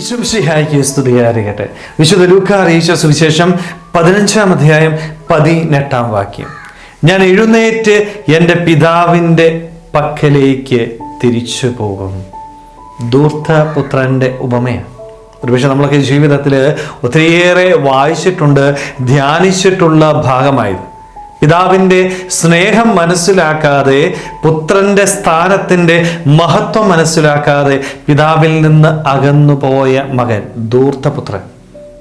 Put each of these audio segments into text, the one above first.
വിശ്വസിഹായിക്ക് സ്തുതിയായിരിക്കട്ടെ വിശുദ്ധ ലൂക്കാർ അറിയിച്ച സുവിശേഷം പതിനഞ്ചാം അധ്യായം പതിനെട്ടാം വാക്യം. ഞാൻ എഴുന്നേറ്റ് എന്റെ പിതാവിന്റെ പക്കലേക്ക് തിരിച്ചു പോകും. ദൂർത്തപുത്രന്റെ ഉപമയാണ്. ഒരുപക്ഷെ നമ്മളൊക്കെ ജീവിതത്തിൽ ഒത്തിരിയേറെ വായിച്ചിട്ടുണ്ട് ധ്യാനിച്ചിട്ടുള്ള ഭാഗമായത് പിതാവിന്റെ സ്നേഹം മനസ്സിലാക്കാതെ പുത്രന്റെ സ്ഥാനത്തിന്റെ മഹത്വം മനസ്സിലാക്കാതെ പിതാവിൽ നിന്ന് അകന്നുപോയ മകൻ ധൂർത്തപുത്രൻ.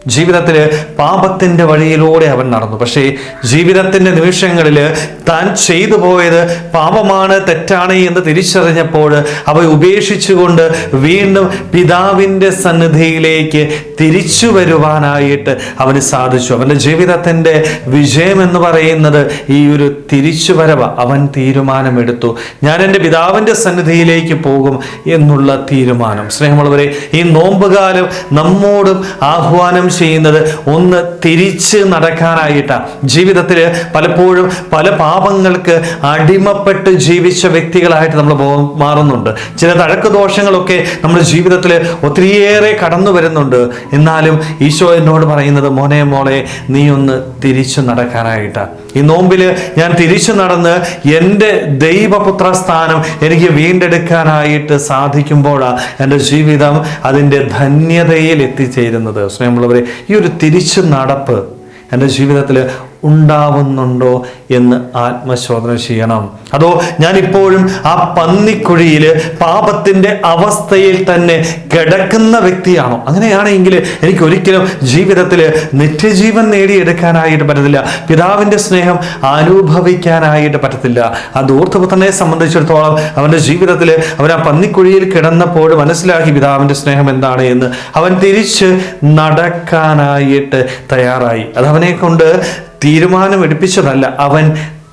ജീവിതത്തിൽ പാപത്തിന്റെ വഴിയിലൂടെ അവൻ നടന്നു. പക്ഷേ ജീവിതത്തിന്റെ നിമിഷങ്ങളിൽ താൻ ചെയ്തു പോയത് പാപമാണ് തെറ്റാണ് എന്ന് തിരിച്ചറിഞ്ഞപ്പോൾ അവ ഉപേക്ഷിച്ചുകൊണ്ട് വീണ്ടും പിതാവിന്റെ സന്നിധിയിലേക്ക് തിരിച്ചു വരുവാനായിട്ട് അവന് സാധിച്ചു. അവന്റെ ജീവിതത്തിന്റെ വിജയം എന്ന് പറയുന്നത് ഈ ഒരു തിരിച്ചു വരവ അവൻ തീരുമാനമെടുത്തു. ഞാൻ എന്റെ പിതാവിന്റെ സന്നിധിയിലേക്ക് പോകും എന്നുള്ള തീരുമാനം. സ്നേഹമുള്ളവരെ ഈ നോമ്പുകാലം നമ്മോടും ആഹ്വാനം ചെയ്യുന്നത് ഒന്ന് തിരിച്ച് നടക്കാനായിട്ടാണ് ജീവിതത്തിൽ പലപ്പോഴും പല പാപങ്ങൾക്ക് അടിമപ്പെട്ട് ജീവിച്ച വ്യക്തികളായിട്ട് നമ്മൾ മാറുന്നുണ്ട്. ചില തഴക്ക് ദോഷങ്ങളൊക്കെ നമ്മുടെ ജീവിതത്തിൽ ഒത്തിരിയേറെ കടന്നു വരുന്നുണ്ട്. എന്നാലും ഈശോ എന്നോട് പറയുന്നത് മോനെ മോളെ നീ ഒന്ന് തിരിച്ചു നടക്കാനായിട്ടാണ് ഈ നോമ്പിൽ ഞാൻ തിരിച്ചു നടന്ന് എന്റെ ദൈവപുത്ര സ്ഥാനം എനിക്ക് വീണ്ടെടുക്കാനായിട്ട് സാധിക്കുമ്പോഴാണ് എന്റെ ജീവിതം അതിന്റെ ധന്യതയിൽ എത്തിച്ചേരുന്നത്. സ്നേഹമുള്ളവരെ ഈ ഒരു തിരിച്ചു നടപ്പ് എന്റെ ജീവിതത്തിൽ ഉണ്ടാവുന്നുണ്ടോ എന്ന് ആത്മശോധന ചെയ്യണം. അതോ ഞാൻ ഇപ്പോഴും ആ പന്നിക്കുഴിയിൽ പാപത്തിന്റെ അവസ്ഥയിൽ തന്നെ കിടക്കുന്ന വ്യക്തിയാണോ? അങ്ങനെയാണെങ്കിൽ എനിക്ക് ഒരിക്കലും ജീവിതത്തിൽ നിത്യജീവൻ നേടിയെടുക്കാനായിട്ട് പറ്റത്തില്ല. പിതാവിന്റെ സ്നേഹം അനുഭവിക്കാനായിട്ട് പറ്റത്തില്ല. ആ ദൂർത്തപുത്രനെ സംബന്ധിച്ചിടത്തോളം അവന്റെ ജീവിതത്തിൽ അവൻ ആ പന്നിക്കുഴിയിൽ കിടന്നപ്പോൾ മനസ്സിലാക്കി പിതാവിന്റെ സ്നേഹം എന്താണ് എന്ന് അവൻ തിരിച്ച് നടക്കാനായിട്ട് തയ്യാറായി. അത് അവനെ കൊണ്ട് തീരുമാനം എടുപ്പിച്ചതല്ല അവൻ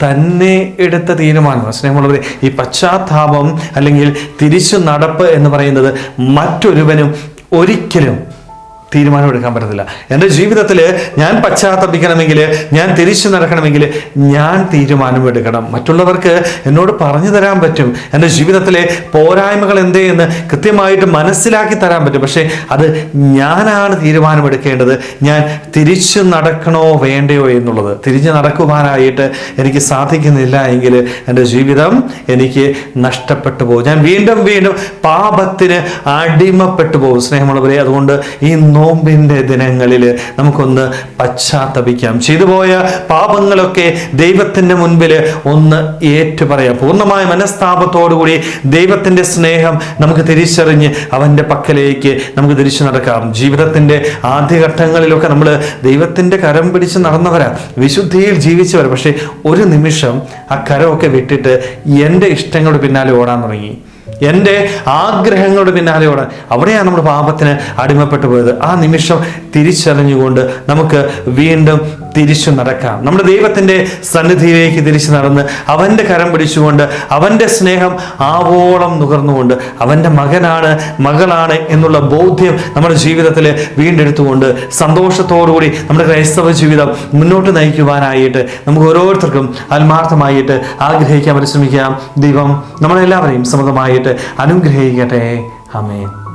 തന്നെ എടുത്ത തീരുമാനം സ്നേഹമുള്ളവരെ ഈ പശ്ചാത്താപം അല്ലെങ്കിൽ തിരിച്ചു നടപ്പ് എന്ന് പറയുന്നത് മറ്റൊരുവനും ഒരിക്കലും തീരുമാനമെടുക്കാൻ പറ്റത്തില്ല. എന്റെ ജീവിതത്തിൽ ഞാൻ പശ്ചാത്തപിക്കണമെങ്കിൽ ഞാൻ തിരിച്ചു നടക്കണമെങ്കിൽ ഞാൻ തീരുമാനമെടുക്കണം. മറ്റുള്ളവർക്ക് എന്നോട് പറഞ്ഞു തരാൻ പറ്റും. എന്റെ ജീവിതത്തിലെ പോരായ്മകൾ എന്തേ എന്ന് കൃത്യമായിട്ട് മനസ്സിലാക്കി തരാൻ പറ്റും. പക്ഷേ അത് ഞാനാണ് തീരുമാനമെടുക്കേണ്ടത്. ഞാൻ തിരിച്ചു നടക്കണോ വേണ്ടയോ എന്നുള്ളത്. തിരിഞ്ഞു നടക്കുവാനായിട്ട് എനിക്ക് സാധിക്കുന്നില്ല എങ്കിൽ എന്റെ ജീവിതം എനിക്ക് നഷ്ടപ്പെട്ടു പോകും. ഞാൻ വീണ്ടും വീണ്ടും പാപത്തിന് അടിമപ്പെട്ടു പോകും. സ്നേഹമുള്ളവരെ അതുകൊണ്ട് ഈ നോമ്പിന്റെ ദിനങ്ങളിൽ നമുക്കൊന്ന് പശ്ചാത്തപിക്കാം. ചെയ്തുപോയ പാപങ്ങളൊക്കെ ദൈവത്തിന്റെ മുൻപിൽ ഒന്ന് ഏറ്റുപറയാം. പൂർണമായ മനസ്താപത്തോടുകൂടി ദൈവത്തിന്റെ സ്നേഹം നമുക്ക് തിരിച്ചറിഞ്ഞ് അവന്റെ പക്കലേക്ക് നമുക്ക് തിരിച്ചു നടക്കാം. ജീവിതത്തിന്റെ ആദ്യഘട്ടങ്ങളിലൊക്കെ നമ്മൾ ദൈവത്തിന്റെ കരം പിടിച്ച് നടന്നവരാ. വിശുദ്ധിയിൽ ജീവിച്ചവർ പക്ഷേ ഒരു നിമിഷം ആ കരമൊക്കെ വിട്ടിട്ട് എന്റെ ഇഷ്ടങ്ങളുടെ പിന്നാലെ ഓടാൻ തുടങ്ങി. എന്റെ ആഗ്രഹങ്ങളുടെ പിന്നാലെയോടെ അവിടെയാണ് നമ്മൾ പാപത്തിന് അടിമപ്പെട്ടു പോയത് ആ നിമിഷം തിരിച്ചറിഞ്ഞുകൊണ്ട് നമുക്ക് വീണ്ടും തിരിച്ചു നടക്കാം. നമ്മുടെ ദൈവത്തിന്റെ സന്നിധിയിലേക്ക് തിരിച്ചു നടന്ന് അവന്റെ കരം പിടിച്ചുകൊണ്ട് അവന്റെ സ്നേഹം ആവോളം നുകർന്നുകൊണ്ട് അവന്റെ മകനാണ് മകളാണ് എന്നുള്ള ബോധ്യം നമ്മുടെ ജീവിതത്തിൽ വീണ്ടെടുത്തുകൊണ്ട് സന്തോഷത്തോടുകൂടി നമ്മുടെ ക്രൈസ്തവ ജീവിതം മുന്നോട്ട് നയിക്കുവാനായിട്ട് നമുക്ക് ഓരോരുത്തർക്കും ആത്മാർത്ഥമായിട്ട് ആഗ്രഹിക്കാൻ പരിശ്രമിക്കാം. ദൈവം നമ്മളെല്ലാവരെയും സമൃദ്ധമായിട്ട് അനുഗ്രഹിക്കട്ടെ. അമേൻ